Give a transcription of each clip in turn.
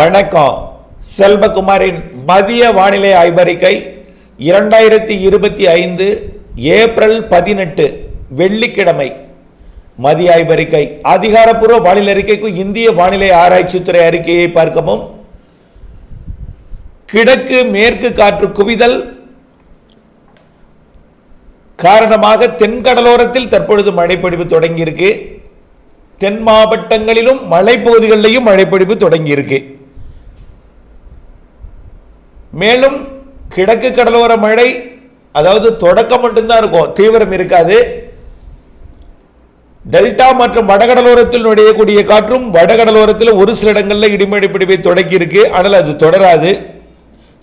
வணக்கம். செல்வகுமாரின் மதிய வானிலை ஆய்வறிக்கை இரண்டாயிரத்தி இருபத்தி ஐந்து ஏப்ரல் பதினெட்டு வெள்ளிக்கிழமை. மதிய ஆய்வறிக்கை அதிகாரப்பூர்வ வானிலை அறிக்கைக்கு இந்திய வானிலை ஆராய்ச்சித்துறை அறிக்கையை பார்க்கவும். கிழக்கு மேற்கு காற்று குவிதல் காரணமாக தென்கடலோரத்தில் தற்பொழுது மழைப்பொழிவு தொடங்கியிருக்கு. தென் மாவட்டங்களிலும் மலைப்பகுதிகளிலையும் மழைப்பொழிவு தொடங்கியிருக்கு. மேலும் கிழக்கு கடலோர மழை அதாவது தொடக்கம் மட்டும்தான் இருக்கும் தீவிரம் இருக்காது. டெல்டா மற்றும் வடகடலோரத்தில் நுழையக்கூடிய காற்றும் வடகடலோரத்தில் ஒரு சில இடங்களில் இடிமழை பிடிவை தொடக்கி இருக்கு. ஆனால் அது தொடராது.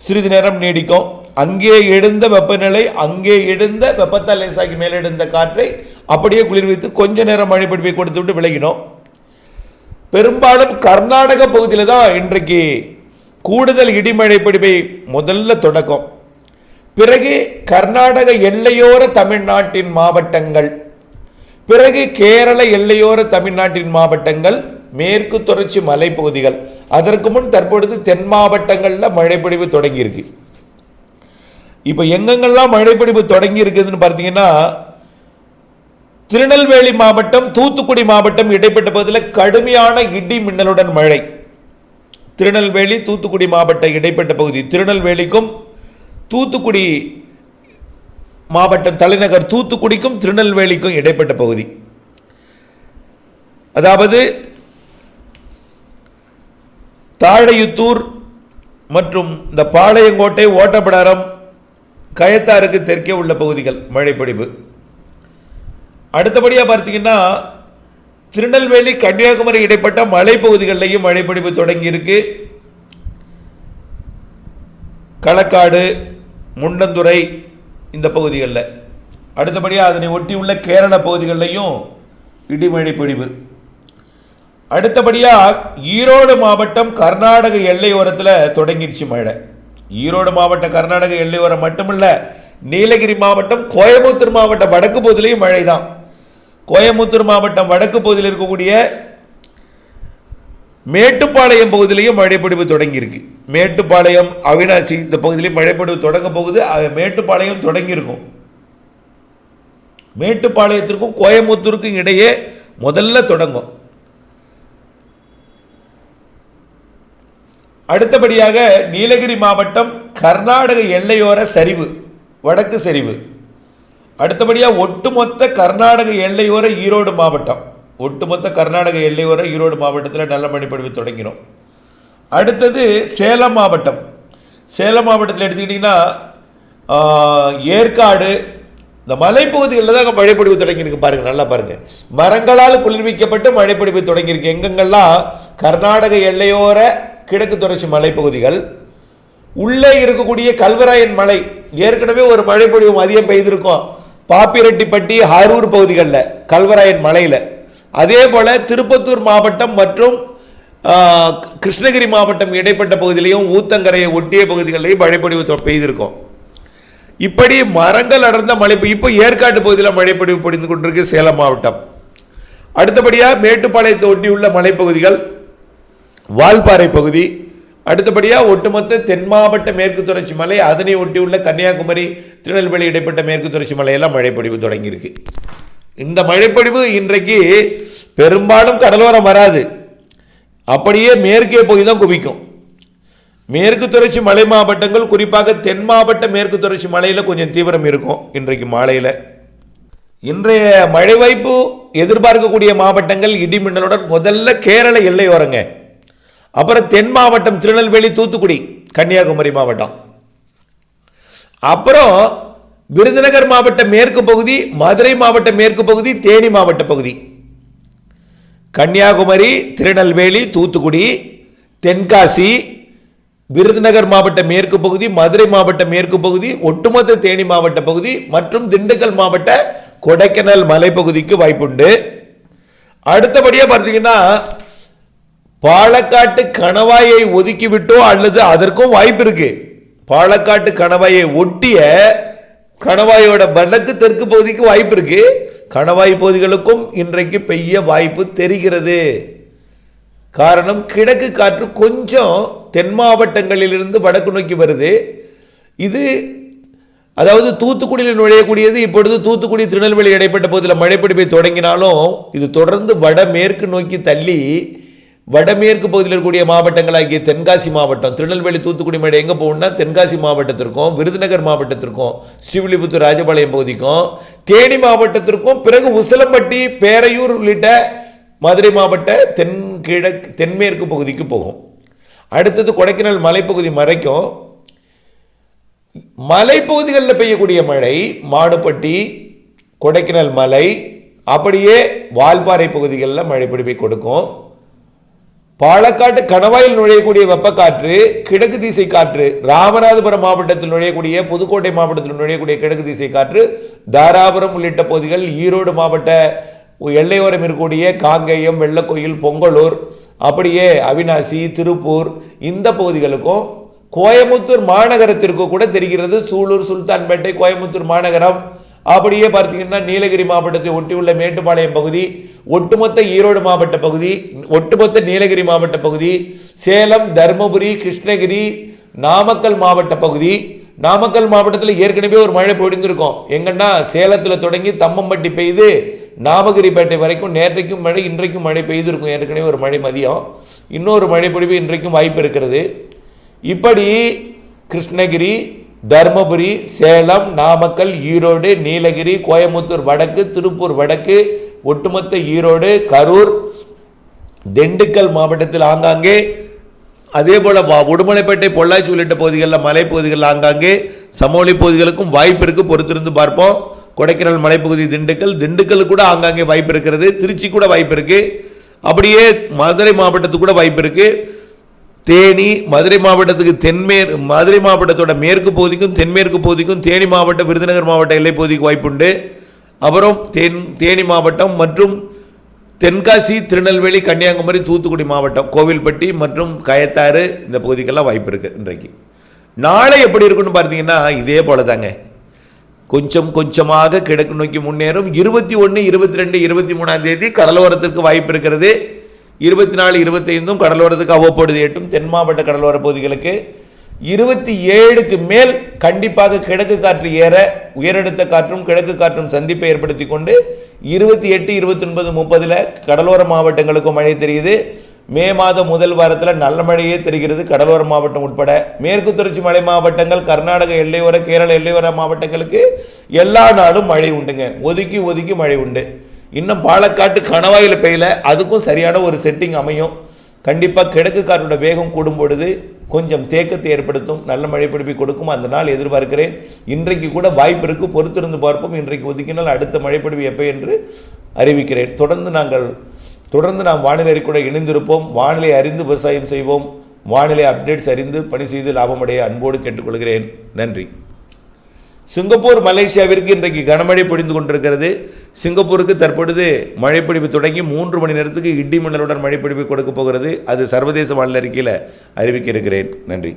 சிறிது நேரம் நீடிக்கும். அங்கே எழுந்த வெப்பநிலை அங்கே எழுந்த வெப்பத்தால் லேசாகி மேலே எழுந்த காற்றை அப்படியே குளிர்வித்து கொஞ்ச நேரம் மழை பிடிப்பை கொடுத்து விட்டு விலகினோம். பெரும்பாலும் கர்நாடக பகுதியில் தான் இன்றைக்கு கூடுதல் இடிமழை பிடிப்பை முதல்ல தொடக்கம். பிறகு கர்நாடக எல்லையோர தமிழ்நாட்டின் மாவட்டங்கள். பிறகு கேரள எல்லையோர தமிழ்நாட்டின் மாவட்டங்கள் மேற்கு தொடர்ச்சி மலைப்பகுதிகள். அதற்கு முன் தற்பொழுது தென் மாவட்டங்களில் மழைப்பொழிவு தொடங்கியிருக்கு. இப்போ எங்கெங்கெல்லாம் மழைப்பொழிவு தொடங்கி இருக்குதுன்னு பார்த்தீங்கன்னா திருநெல்வேலி மாவட்டம் தூத்துக்குடி மாவட்டம் இடைப்பட்ட பகுதியில் கடுமையான இடி மின்னலுடன் மழை. திருநெல்வேலி தூத்துக்குடி மாவட்ட இடைப்பட்ட பகுதி திருநெல்வேலிக்கும் தூத்துக்குடி மாவட்டம் தலைநகர் தூத்துக்குடிக்கும் திருநெல்வேலிக்கும் இடைப்பட்ட பகுதி. அதாவது தாழையுத்தூர் மற்றும் இந்த பாளையங்கோட்டை ஓட்டப்படாரம் கயத்தாருக்கு தெற்கே உள்ள பகுதிகள் மழைப்பிடிப்பு அடுத்தபடியாக பார்த்தீங்கன்னா திருநெல்வேலி கன்னியாகுமரி இடைப்பட்ட மலைப்பகுதிகளிலையும் மழைப்பொழிவு தொடங்கியிருக்கு. களக்காடு முண்டந்துறை இந்த பகுதிகளில். அடுத்தபடியாக அதனை ஒட்டியுள்ள கேரள பகுதிகளிலையும் இடிமழை பொழிவு அடுத்தபடியாக ஈரோடு மாவட்டம் கர்நாடக எல்லையோரத்தில் தொடங்கிடுச்சு மழை. ஈரோடு மாவட்டம் கர்நாடக எல்லையோரம் மட்டுமல்ல நீலகிரி மாவட்டம் கோயம்புத்தூர் மாவட்டம் வடக்கு பகுதியிலையும் மழை தான் கோயம்புத்தூர் மாவட்டம் வடக்கு பகுதியில் இருக்கக்கூடிய மேட்டுப்பாளையம் பகுதியிலையும் மழைப்பொழிவு தொடங்கியிருக்கு. மேட்டுப்பாளையம் அவினாசி இந்த பகுதியிலையும் மழைப்பொழிவு தொடங்க போகுது. அது மேட்டுப்பாளையம் தொடங்கியிருக்கும். மேட்டுப்பாளையத்திற்கும் கோயம்புத்தூருக்கும் இடையே முதல்ல தொடங்கும். அடுத்தபடியாக நீலகிரி மாவட்டம் கர்நாடக எல்லையோர சரிவு வடக்கு சரிவு. அடுத்தபடியாக ஒட்டுமொத்த கர்நாடக எல்லையோர ஈரோடு மாவட்டம். ஒட்டுமொத்த கர்நாடக எல்லையோர ஈரோடு மாவட்டத்தில் நல்ல மழைப்பொழிவு தொடங்கினோம் அடுத்தது சேலம் மாவட்டம். சேலம் மாவட்டத்தில் எடுத்துக்கிட்டிங்கன்னா ஏற்காடு இந்த மலைப்பகுதிகளில் தான் அங்கே மழைப்பொழிவு தொடங்கியிருக்கு பாருங்கள் நல்லா பாருங்கள் மரங்களால் குளிர்விக்கப்பட்டு மழைப்பொழிவு தொடங்கியிருக்கு. எங்கெங்கெல்லாம்? கர்நாடக எல்லையோர கிழக்கு தொடர்ச்சி மலைப்பகுதிகள் உள்ளே இருக்கக்கூடிய கல்வராயன் மலை. ஏற்கனவே ஒரு மழைப்பொழிவு மதியம் பெய்திருக்கும். பாப்பிரெட்டிப்பட்டி அரூர் பகுதிகளில் கல்வராயன் மலையில். அதே போல் திருப்பத்தூர் மாவட்டம் மற்றும் கிருஷ்ணகிரி மாவட்டம் இடைப்பட்ட பகுதியிலையும் ஊத்தங்கரையை ஒட்டிய பகுதிகளிலையும் மழைப்பொழிவு பெய்திருக்கும். இப்படி மரங்கள் அடர்ந்த மழை இப்போ ஏற்காட்டு பகுதியில் மழைப்பொழிவு பொழிந்து கொண்டிருக்கு சேலம் மாவட்டம். அடுத்தபடியாக மேட்டுப்பாளையத்தை ஒட்டியுள்ள மலைப்பகுதிகள் வால்பாறை பகுதி அடுத்தபடியாக ஒட்டுமொத்த தென் மாவட்ட மேற்கு தொடர்ச்சி மலை அதனை ஒட்டியுள்ள கன்னியாகுமரி திருநெல்வேலி இடைப்பட்ட மேற்கு தொடர்ச்சி மலையெல்லாம் மழைப்பொழிவு தொடங்கியிருக்கு. இந்த மழைப்பொழிவு இன்றைக்கு பெரும்பாலும் கடலோரம் வராது. அப்படியே மேற்கே போய் தான் குவிக்கும். மேற்கு தொடர்ச்சி மலை மாவட்டங்கள் குறிப்பாக தென் மாவட்ட மேற்கு தொடர்ச்சி மலையில் கொஞ்சம் தீவிரம் இருக்கும் இன்றைக்கு மாலையில். இன்றைய மழை வாய்ப்பு எதிர்பார்க்கக்கூடிய மாவட்டங்கள் இடிமின்னலுடன் முதல்ல கேரள எல்லையோரங்க. அப்புறம் தென் மாவட்டம் திருநெல்வேலி தூத்துக்குடி கன்னியாகுமரி மாவட்டம். அப்புறம் விருதுநகர் மாவட்ட மேற்கு பகுதி மதுரை மாவட்ட மேற்கு பகுதி தேனி மாவட்ட பகுதி. கன்னியாகுமரி திருநெல்வேலி தூத்துக்குடி தென்காசி விருதுநகர் மாவட்ட மேற்கு பகுதி மதுரை மாவட்ட மேற்கு பகுதி ஒட்டுமொத்த தேனி மாவட்ட பகுதி மற்றும் திண்டுக்கல் மாவட்ட கொடைக்கானல் மலைப்பகுதிக்கு வாய்ப்புண்டு. அடுத்தபடியாக பார்த்தீங்கன்னா பாலக்காட்டு கணவாயை ஒதுக்கிவிட்டோ அல்லது அதற்கும் வாய்ப்பு இருக்கு. பாலக்காட்டு கணவாயை ஒட்டிய கணவாயோட வடக்கு தெற்கு பகுதிக்கு வாய்ப்பு இருக்கு. கணவாய் பகுதிகளுக்கும் இன்றைக்கு பெய்ய வாய்ப்பு தெரிகிறது. காரணம் கிழக்கு காற்று கொஞ்சம் தென் மாவட்டங்களிலிருந்து வடக்கு நோக்கி வருது. இது அதாவது தூத்துக்குடியில் நுழையக்கூடியது இப்பொழுது தூத்துக்குடி திருநெல்வேலி இடைப்பட்ட பகுதியில் மழைப்பிடிப்பை தொடங்கினாலும் இது தொடர்ந்து வடமேற்கு நோக்கி தள்ளி வடமேற்கு பகுதியில் இருக்கக்கூடிய மாவட்டங்களாகிய தென்காசி மாவட்டம் திருநெல்வேலி தூத்துக்குடி மேடம் எங்கே போகணும்னா தென்காசி மாவட்டத்திற்கும் விருதுநகர் மாவட்டத்திற்கும் ஸ்ரீவில்லிபுத்தூர் ராஜபாளையம் பகுதிக்கும் தேனி மாவட்டத்திற்கும் பிறகு உசிலம்பட்டி பேரையூர் உள்ளிட்ட மதுரை மாவட்ட தென்கிழக்கு தென்மேற்கு பகுதிக்கு போகும். அடுத்தது கொடைக்கானல் மலைப்பகுதி மறைக்கும். மலைப்பகுதிகளில் பெய்யக்கூடிய மழை மாடுபட்டி கொடைக்கானல் மலை அப்படியே வால்பாறை பகுதிகளில் மழை பிடிப்பை கொடுக்கும். பாலக்காட்டு கணவாயில் நுழையக்கூடிய வெப்பக்காற்று கிழக்கு திசை காற்று ராமநாதபுரம் மாவட்டத்தில் நுழையக்கூடிய புதுக்கோட்டை மாவட்டத்தில் நுழையக்கூடிய கிழக்கு திசை காற்று தாராபுரம் உள்ளிட்ட பகுதிகள் ஈரோடு மாவட்ட எல்லையோரம் இருக்கக்கூடிய காங்கேயம் வெள்ளக்கோயில் பொங்கலூர் அப்படியே அவினாசி திருப்பூர் இந்த பகுதிகளுக்கும் கோயமுத்தூர் மாநகரத்திற்கு கூட தெரிகிறது. சூலூர் சுல்தான்பேட்டை கோயமுத்தூர் மாநகரம். அப்படியே பார்த்தீங்கன்னா நீலகிரி மாவட்டத்தை ஒட்டியுள்ள மேட்டுப்பாளையம் பகுதி ஒட்டுமொத்த ஈரோடு மாவட்ட பகுதி ஒட்டுமொத்த நீலகிரி மாவட்ட பகுதி சேலம் தருமபுரி கிருஷ்ணகிரி நாமக்கல் மாவட்ட பகுதி நாமக்கல் மாவட்டத்தில் ஏற்கனவே ஒரு மழை பொழிந்திருக்கும். எங்கன்னா சேலத்தில் தொடங்கி தம்மம்பட்டி பெய்து நாமகிரிப்பேட்டை வரைக்கும் நேற்றைக்கும் மழை இன்றைக்கும் மழை பெய்திருக்கும். ஏற்கனவே ஒரு மழை மதியம். இன்னொரு மழை பொழிவு இன்றைக்கும் வாய்ப்பு இருக்கிறது. இப்படி கிருஷ்ணகிரி தருமபுரி சேலம் நாமக்கல் ஈரோடு நீலகிரி கோயம்புத்தூர் வடக்கு திருப்பூர் வடக்கு ஒட்டுமொத்த ஈரோடு கரூர் திண்டுக்கல் மாவட்டத்தில் ஆங்காங்கே அதே போல் உடுமலைப்பேட்டை பொள்ளாச்சி உள்ளிட்ட பகுதிகளில் மலைப்பகுதிகளில் ஆங்காங்கே சமோலி பகுதிகளுக்கும் வாய்ப்பு இருக்குது பொறுத்திருந்து பார்ப்போம். கொடைக்கானல் மலைப்பகுதி திண்டுக்கல் திண்டுக்கல் கூட ஆங்காங்கே வாய்ப்பு இருக்கிறது திருச்சி கூட வாய்ப்பு இருக்குது அப்படியே மதுரை மாவட்டத்துக்கு கூட வாய்ப்பு இருக்குது தேனி மதுரை மாவட்டத்துக்கு தென்மே மதுரை மாவட்டத்தோட மேற்கு பகுதிக்கும் தென்மேற்கு பகுதிக்கும் தேனி மாவட்ட விருதுநகர் மாவட்ட எல்லை பகுதிக்கு வாய்ப்புண்டு அப்புறம் தென் தேனி மாவட்டம் மற்றும் தென்காசி திருநெல்வேலி கன்னியாகுமரி தூத்துக்குடி மாவட்டம் கோவில்பட்டி மற்றும் கயத்தாறு இந்த பகுதிக்கெல்லாம் வாய்ப்பு இருக்குது இன்றைக்கு. நாளை எப்படி இருக்குன்னு பார்த்தீங்கன்னா இதே போல தாங்க கொஞ்சம் கொஞ்சமாக கிழக்கு நோக்கி முன்னேறும். இருபத்தி ஒன்று இருபத்தி ரெண்டு இருபத்தி மூணாம் தேதி கடலோரத்திற்கு வாய்ப்பு இருக்கிறது. இருபத்தி நாலு இருபத்தைந்தும் கடலோரத்துக்கு அவ்வப்பொழுது எட்டும். தென் மாவட்ட கடலோர பகுதிகளுக்கு இருபத்தி ஏழுக்கு மேல் கண்டிப்பாக கிழக்கு காற்று ஏற உயரடுத்த காற்றும் கிழக்கு காற்றும் சந்திப்பை ஏற்படுத்தி கொண்டு இருபத்தி எட்டு இருபத்தி ஒன்பது முப்பதில் கடலோர மாவட்டங்களுக்கும் மழை தெரியுது. மே மாதம் முதல் வாரத்தில் நல்ல மழையே தெரிகிறது கடலோர மாவட்டம் உட்பட. மேற்கு தொடர்ச்சி மலை மாவட்டங்கள் கர்நாடக எல்லையோர கேரள எல்லையோர மாவட்டங்களுக்கு எல்லா நாளும் மழை உண்டுங்க. ஒதுக்கி ஒதுக்கி மழை உண்டு. இன்னும் பாலக்காட்டு கணவாயில் பெய்யல அதுக்கும் சரியான ஒரு செட்டிங் அமையும். கண்டிப்பாக கிழக்கு காற்றோட வேகம் கூடும் பொழுது கொஞ்சம் தேக்கத்தை ஏற்படுத்தும் நல்ல மழை பிடிப்பை கொடுக்கும் அந்த நாள் எதிர்பார்க்கிறேன். இன்றைக்கு கூட வாய்ப்பு இருக்குது பொறுத்திருந்து பார்ப்போம். இன்றைக்கு ஒதுக்கினால் அடுத்த மழை பிடிப்பு எப்போ என்று அறிவிக்கிறேன். தொடர்ந்து நாங்கள் தொடர்ந்து நாம் வானிலை கூட இணைந்திருப்போம். வானிலை அறிந்து விவசாயம் செய்வோம். வானிலை அப்டேட்ஸ் அறிந்து பணி செய்து லாபமடைய அன்போடு கேட்டுக்கொள்கிறேன். நன்றி. சிங்கப்பூர் மலேசியாவிற்கு இன்றைக்கு கனமழை பொழிந்து கொண்டிருக்கிறது. சிங்கப்பூருக்கு தற்பொழுது மழைப்பிடிப்பு தொடங்கி மூன்று மணி நேரத்துக்கு இடி மின்னலுடன் மழைப்பிடிப்பு கொடுக்க போகிறது. அது சர்வதேச வானிலை அறிக்கையில் அறிவிக்க இருக்கிறேன். நன்றி.